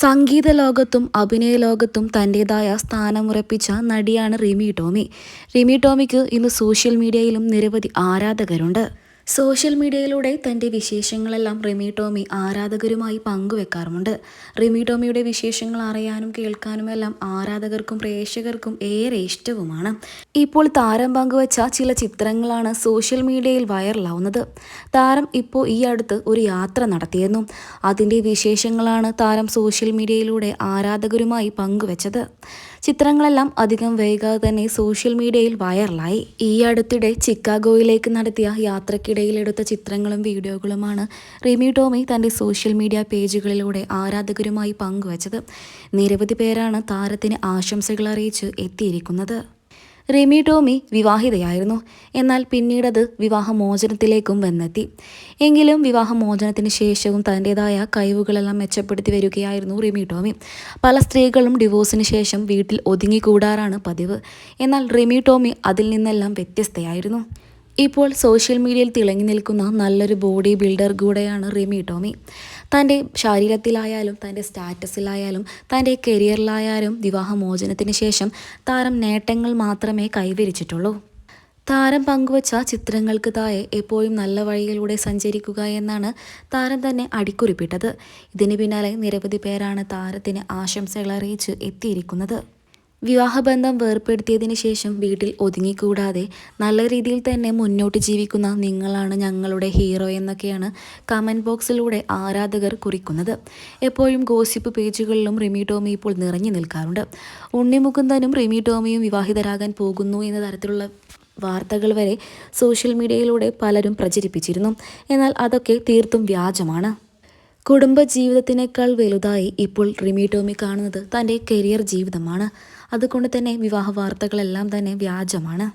സംഗീത ലോകത്തും അഭിനയ ലോകത്തും തന്റെതായ സ്ഥാനമുറപ്പിച്ച നടിയാണ് റിമി ടോമി. റിമി ടോമിക്ക് ഇന്ന് സോഷ്യൽ മീഡിയയിലും നിരവധി ആരാധകരുണ്ട്. സോഷ്യൽ മീഡിയയിലൂടെ തന്റെ വിശേഷങ്ങളെല്ലാം റിമി ടോമി ആരാധകരുമായി പങ്കുവെക്കാറുമുണ്ട്. റിമി ടോമിയുടെ വിശേഷങ്ങൾ അറിയാനും കേൾക്കാനുമെല്ലാം ആരാധകർക്കും പ്രേക്ഷകർക്കും ഏറെ ഇഷ്ടവുമാണ്. ഇപ്പോൾ താരം പങ്കുവച്ച ചില ചിത്രങ്ങളാണ് സോഷ്യൽ മീഡിയയിൽ വൈറലാവുന്നത്. താരം ഇപ്പോൾ ഈ അടുത്ത് ഒരു യാത്ര നടത്തിയിരുന്നു. അതിന്റെ വിശേഷങ്ങളാണ് താരം സോഷ്യൽ മീഡിയയിലൂടെ ആരാധകരുമായി പങ്കുവച്ചത്. ചിത്രങ്ങളെല്ലാം അധികം വൈകാതെ തന്നെ സോഷ്യൽ മീഡിയയിൽ വൈറലായി. ഈ അടുത്തിടെ ചിക്കാഗോയിലേക്ക് നടത്തിയ യാത്രക്കിടയിൽ എടുത്ത ചിത്രങ്ങളും വീഡിയോകളുമാണ് റിമി ടോമി തന്റെ സോഷ്യൽ മീഡിയ പേജുകളിലൂടെ ആരാധകരുമായി പങ്കുവച്ചത്. നിരവധി പേരാണ് താരത്തിന് ആശംസകൾ അറിയിച്ച് എത്തിയിരിക്കുന്നത്. റിമി ടോമി വിവാഹിതയായിരുന്നു. എന്നാൽ പിന്നീടത് വിവാഹമോചനത്തിലേക്കും വന്നെത്തി. എങ്കിലും വിവാഹമോചനത്തിന് ശേഷവും തന്റെതായ കഴിവുകളെല്ലാം മെച്ചപ്പെടുത്തി വരികയായിരുന്നു റിമി ടോമി. പല സ്ത്രീകളും ഡിവോഴ്സിന് ശേഷം വീട്ടിൽ ഒതുങ്ങിക്കൂടാറാണ് പതിവ്. എന്നാൽ റിമി ടോമി അതിൽ നിന്നെല്ലാം വ്യത്യസ്തയായിരുന്നു. ഇപ്പോൾ സോഷ്യൽ മീഡിയയിൽ തിളങ്ങി നിൽക്കുന്ന നല്ലൊരു ബോഡി ബിൽഡർ കൂടെയാണ് റിമി ടോമി. തന്റെ ശരീരത്തിലായാലും തന്റെ സ്റ്റാറ്റസിലായാലും തന്റെ കരിയറിലായാലും വിവാഹമോചനത്തിന് ശേഷം താരം നേട്ടങ്ങൾ മാത്രമേ കൈവരിച്ചിട്ടുള്ളൂ. താരം പങ്കുവച്ച ചിത്രങ്ങൾക്ക് താഴെ എപ്പോഴും നല്ല വഴികളിലൂടെ സഞ്ചരിക്കുക എന്നാണ് താരം തന്നെ അടിക്കുറിപ്പിട്ടത്. ഇതിന് പിന്നാലെ നിരവധി പേരാണ് താരത്തിന് ആശംസകൾ അറിയിച്ച് എത്തിയിരിക്കുന്നത്. വിവാഹബന്ധം വേർപ്പെടുത്തിയതിന് ശേഷം വീട്ടിൽ ഒതുങ്ങിക്കൂടാതെ നല്ല രീതിയിൽ തന്നെ മുന്നോട്ട് ജീവിക്കുന്ന നിങ്ങളാണ് ഞങ്ങളുടെ ഹീറോ എന്നൊക്കെയാണ് കമന്റ് ബോക്സിലൂടെ ആരാധകർ കുറിക്കുന്നത്. എപ്പോഴും ഗോസിപ്പ് പേജുകളിലും റിമി ടോമി ഇപ്പോൾ നിറഞ്ഞു നിൽക്കാറുണ്ട്. ഉണ്ണിമുകുന്ദനും റിമി ടോമിയും വിവാഹിതരാകാൻ പോകുന്നു എന്ന തരത്തിലുള്ള വാർത്തകൾ വരെ സോഷ്യൽ മീഡിയയിലൂടെ പലരും പ്രചരിപ്പിച്ചിരുന്നു. എന്നാൽ അതൊക്കെ തീർത്തും വ്യാജമാണ്. കുടുംബ ജീവിതത്തിനേക്കാൾ വലുതായി ഇപ്പോൾ റിമി ടോമി കാണുന്നത് തന്റെ കരിയർ ജീവിതമാണ്. അതുകൊണ്ട് തന്നെ വിവാഹ വാർത്തകളെല്ലാം തന്നെ വ്യാജമാണ്.